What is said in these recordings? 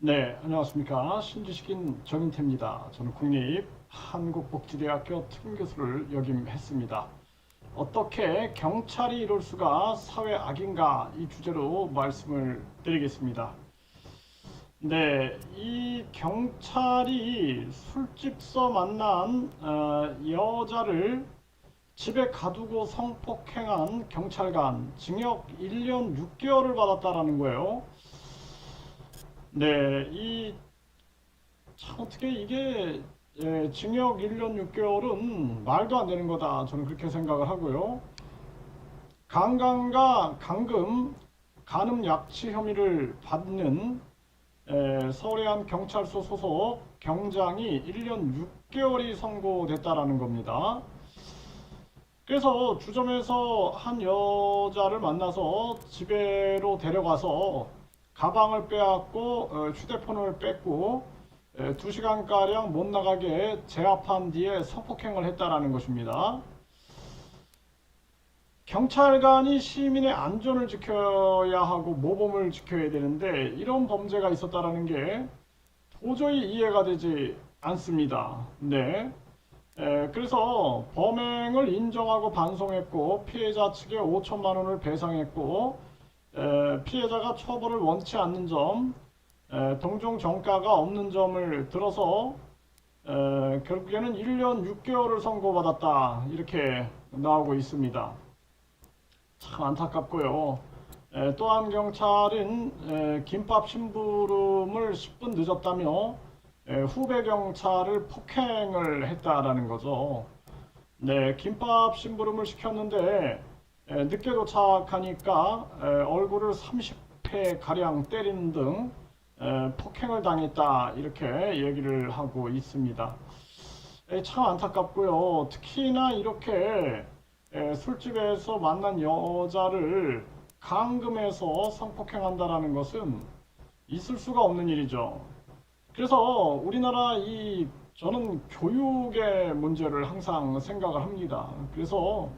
네, 안녕하십니까. 신지식인 정인태입니다. 저는 국립 한국복지대학교 특임교수를 역임했습니다. 어떻게 경찰이 이럴 수가 사회 악인가 이 주제로 말씀을 드리겠습니다. 네, 이 경찰이 술집서 만난 어, 여자를 집에 가두고 성폭행한 경찰관 징역 1년 6개월을 받았다라는 거예요. 네, 이, 참, 어떻게 이게, 예, 징역 1년 6개월은 말도 안 되는 거다. 저는 그렇게 생각을 하고요. 강간과 강금, 간음 약취 혐의를 받는 에, 서울의 한 경찰서 소속 경장이 1년 6개월이 선고됐다라는 겁니다. 그래서 주점에서 한 여자를 만나서 집에로 데려가서 가방을 빼앗고 어, 휴대폰을 에, 2시간가량 못 나가게 제압한 뒤에 성폭행을 했다라는 것입니다. 경찰관이 시민의 안전을 지켜야 하고 모범을 지켜야 되는데 이런 범죄가 있었다라는 게 도저히 이해가 되지 않습니다. 네. 에, 그래서 범행을 인정하고 반송했고 피해자 측에 5천만 원을 배상했고 에, 피해자가 처벌을 원치 않는 점, 에, 동종 정가가 없는 점을 들어서 에, 결국에는 1년 6개월을 선고받았다 이렇게 나오고 있습니다. 참 안타깝고요. 에, 또한 경찰은 에, 김밥 심부름을 10분 늦었다며 에, 후배 경찰을 폭행을 했다라는 거죠. 네, 김밥 심부름을 시켰는데 에, 늦게 도착하니까 에, 얼굴을 30회 가량 때리는 등 에, 폭행을 당했다 이렇게 얘기를 하고 있습니다. 에, 참 안타깝고요. 특히나 이렇게 에, 술집에서 만난 여자를 감금해서 성폭행한다라는 것은 있을 수가 없는 일이죠. 그래서 우리나라 이 저는 교육의 문제를 항상 생각을 합니다. 그래서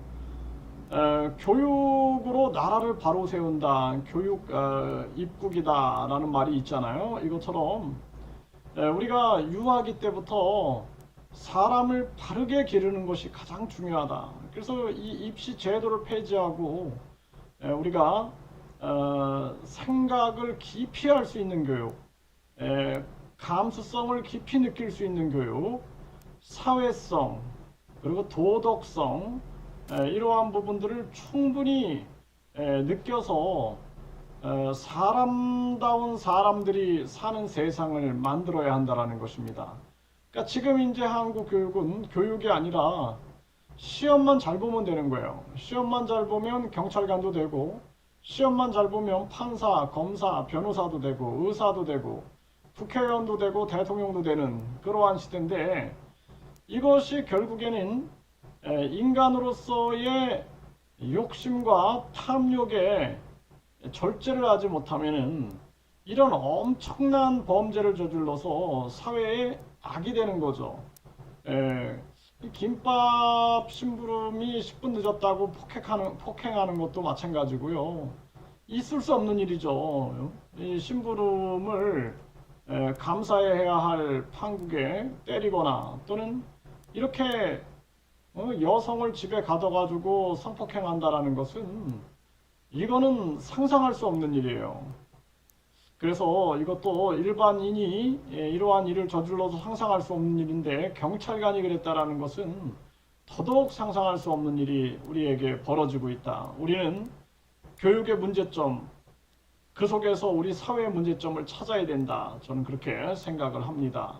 에, 교육으로 나라를 바로 세운다, 교육 어, 입국이다라는 말이 있잖아요. 이것처럼 에, 우리가 유아기 때부터 사람을 바르게 기르는 것이 가장 중요하다. 그래서 이 입시 제도를 폐지하고 에, 우리가 어, 생각을 깊이 할 수 있는 교육, 에, 감수성을 깊이 느낄 수 있는 교육, 사회성, 그리고 도덕성, 에, 이러한 부분들을 충분히 에, 느껴서 어, 사람다운 사람들이 사는 세상을 만들어야 한다라는 것입니다. 그러니까 지금 이제 한국 교육은 교육이 아니라 시험만 잘 보면 되는 거예요. 시험만 잘 보면 경찰관도 되고, 시험만 잘 보면 판사, 검사, 변호사도 되고, 의사도 되고, 국회의원도 되고, 대통령도 되는 그러한 시대인데, 이것이 결국에는 에, 인간으로서의 욕심과 탐욕에 절제를 하지 못하면은 이런 엄청난 범죄를 저질러서 사회에 악이 되는 거죠. 에, 이 김밥 심부름이 10분 늦었다고 폭행하는, 폭행하는 것도 마찬가지고요. 있을 수 없는 일이죠. 이 심부름을 에, 감사해야 할 판국에 때리거나 또는 이렇게 어, 여성을 집에 가둬가지고 성폭행한다라는 것은 이거는 상상할 수 없는 일이에요. 그래서 이것도 일반인이 예, 이러한 일을 저질러서 상상할 수 없는 일인데 경찰관이 그랬다라는 것은 더더욱 상상할 수 없는 일이 우리에게 벌어지고 있다. 우리는 교육의 문제점, 그 속에서 우리 사회의 문제점을 찾아야 된다. 저는 그렇게 생각을 합니다.